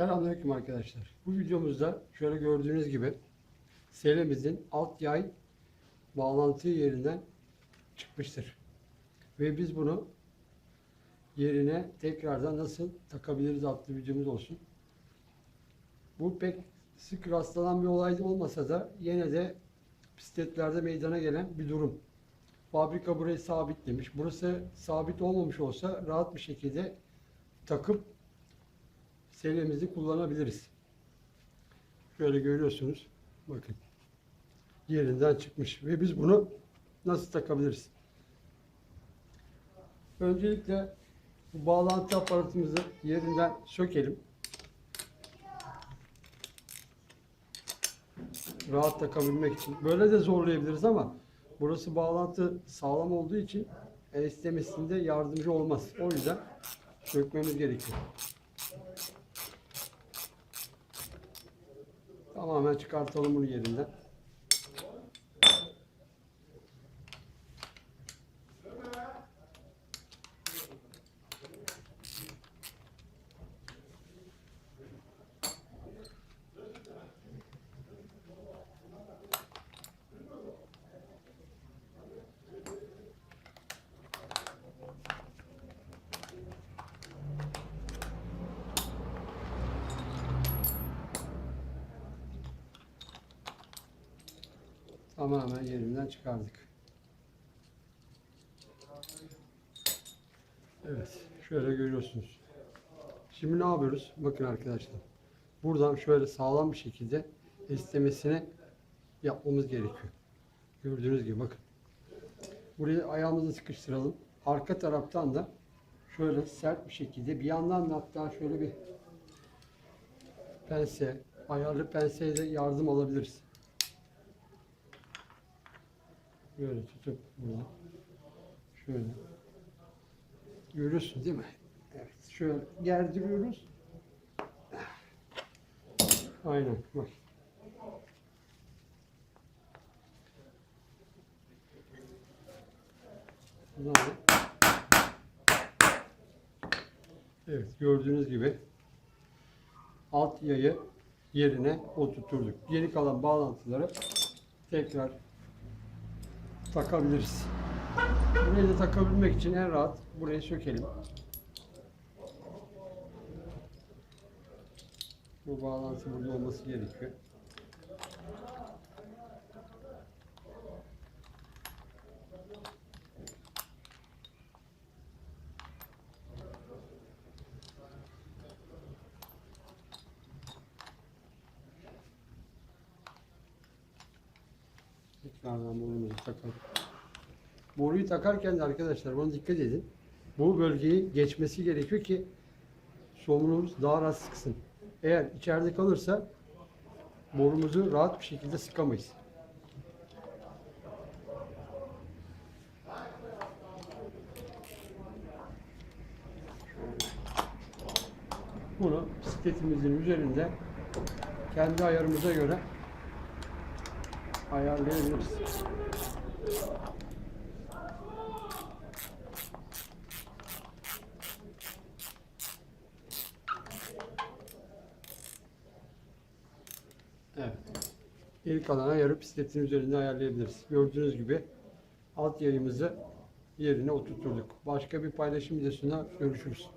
Selamünaleyküm arkadaşlar. Bu videomuzda şöyle gördüğünüz gibi selemizin alt yay bağlantı yerinden çıkmıştır. Ve biz bunu yerine tekrardan nasıl takabiliriz adlı videomuz olsun. Bu pek sık rastlanan bir olay olmasa da yine de bisikletlerde meydana gelen bir durum. Fabrika burayı sabitlemiş. Burası sabit olmamış olsa rahat bir şekilde takıp selyemizi kullanabiliriz. Şöyle görüyorsunuz. Bakın. Yerinden çıkmış. Ve biz bunu nasıl takabiliriz? Öncelikle bu bağlantı aparatımızı yerinden sökelim. Rahat takabilmek için. Böyle de zorlayabiliriz ama burası bağlantı sağlam olduğu için el istemesinde yardımcı olmaz. O yüzden sökmemiz gerekiyor. Tamamen çıkartalım bunu yerinden. Tamamen yerinden çıkardık. Evet, şöyle görüyorsunuz. Şimdi ne yapıyoruz? Bakın arkadaşlar. Buradan şöyle sağlam bir şekilde esnemesini yapmamız gerekiyor. Gördüğünüz gibi bakın. Buraya ayağımızı sıkıştıralım. Arka taraftan da şöyle sert bir şekilde bir yandan da hatta şöyle bir pense, ayarlı penseye de yardım alabiliriz. Böyle tutup bunu şöyle görüyorsun değil mi? Evet. Şöyle gerdiriyoruz. Aynen bak. Evet gördüğünüz gibi alt yayı yerine oturturduk. Geri kalan bağlantıları tekrar takabiliriz. Burayı da takabilmek için en rahat burayı sökelim. Bu bağlantı burada olması gerekiyor. Boruyu takarken de arkadaşlar buna dikkat edin. Bu bölgeyi geçmesi gerekiyor ki somunumuz daha rahat sıksın. Eğer içeride kalırsa borumuzu rahat bir şekilde sıkamayız. Bunu bisikletimizin üzerinde kendi ayarımıza göre ayarlayabiliriz. Evet. Geri kalan ayarı bisikletin üzerinde ayarlayabiliriz. Gördüğünüz gibi alt yayımızı yerine oturturduk. Başka bir paylaşım videosunda görüşürüz.